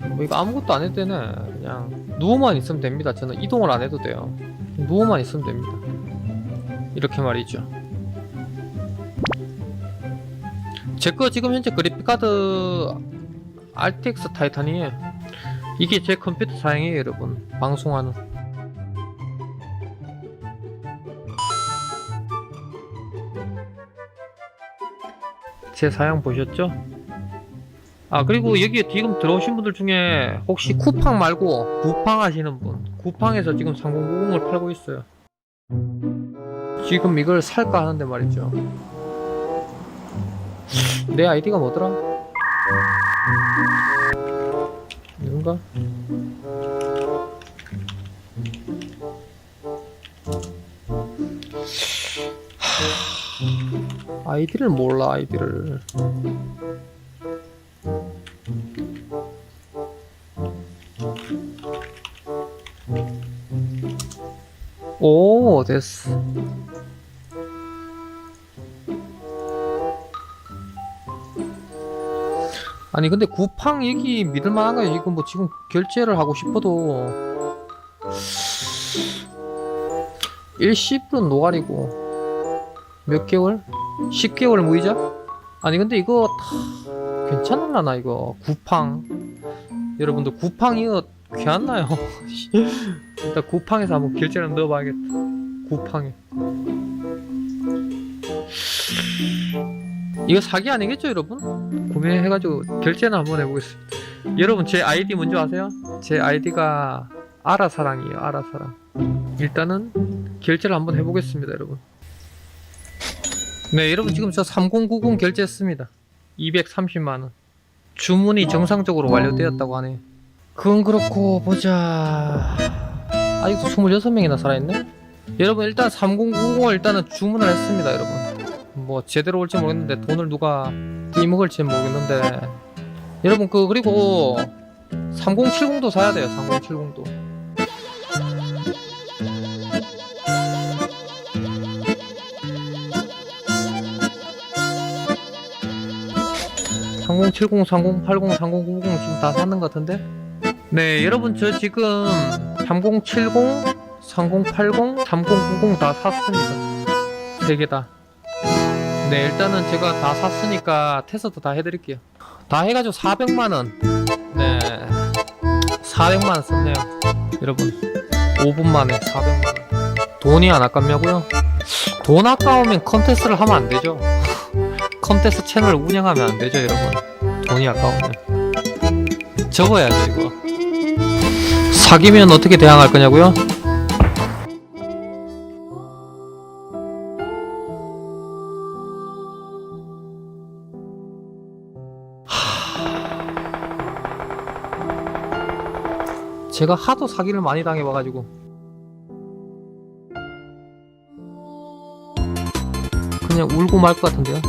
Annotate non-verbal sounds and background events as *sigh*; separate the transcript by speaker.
Speaker 1: 뭐 이거 아무것도 안 해도 되네. 그냥 누워만 있으면 됩니다. 저는 이동을 안 해도 돼요. 누워만 있으면 됩니다. 이렇게 말이죠. 제 거 지금 현재 그래픽카드 RTX 타이탄이에요. 이게 제 컴퓨터 사양이에요, 여러분. 방송하는. 제 사양 보셨죠? 아 그리고 여기 지금 들어오신 분들 중에 혹시 쿠팡 말고 구팡 하시는 분 구팡에서 지금 3090을 팔고 있어요. 지금 이걸 살까 하는데 말이죠. 내 아이디가 뭐더라? 이건가? 하... 아이디를 몰라 아이디를 오 됐어. 아니 근데 구팡 얘기 믿을만한가요? 이거 뭐 지금 결제를 하고 싶어도. 일시불은 노가리고. 몇 개월? 10개월 무이자? 아니 근데 이거 다 괜찮을라나 이거? 구팡. 여러분들 구팡 이거 귀찮나요? *laughs* 일단 구팡에서 한번 결제를 넣어봐야겠다. 구팡에. 이거 사기 아니겠죠 여러분? 구매해가지고 결제는 한번 해보겠습니다. 여러분 제 아이디 뭔지 아세요? 제 아이디가 아라사랑이에요 아라사랑. 일단은 결제를 한번 해보겠습니다 여러분. 네 여러분 지금 저 3090 결제했습니다. 230만 원. 주문이 정상적으로 완료되었다고 하네요 그건 그렇고 보자. 아직도 26명이나 살아있네? 여러분 일단 3090을 일단은 주문을 했습니다 여러분. 뭐 제대로 올지 모르겠는데 돈을 누가 띠먹을지 모르겠는데. 여러분 그 그리고 3070도 사야 돼요 3070도. (3070) (3080) (3090) 지금 다 샀는 것 같은데 네 여러분 저 지금 (3070) (3080) (3090) 다 샀습니다. 세 개 다. 네 일단은 제가 다 샀으니까 테스트 다 해드릴게요. 다 해가지고 400만 원. 네 400만 원 썼네요 여러분. 5분 만에 400만 원. 돈이 안 아깝냐고요? 돈 아까우면 컨테스트를 하면 안 되죠. *laughs* 컨테스트 채널을 운영하면 안 되죠 여러분. 돈이 아까우면. 접어야죠 이거 사기면 어떻게 대항할 거냐고요? 제가 하도 사기를 많이 당해봐가지고. 그냥 울고 말 것 같은데요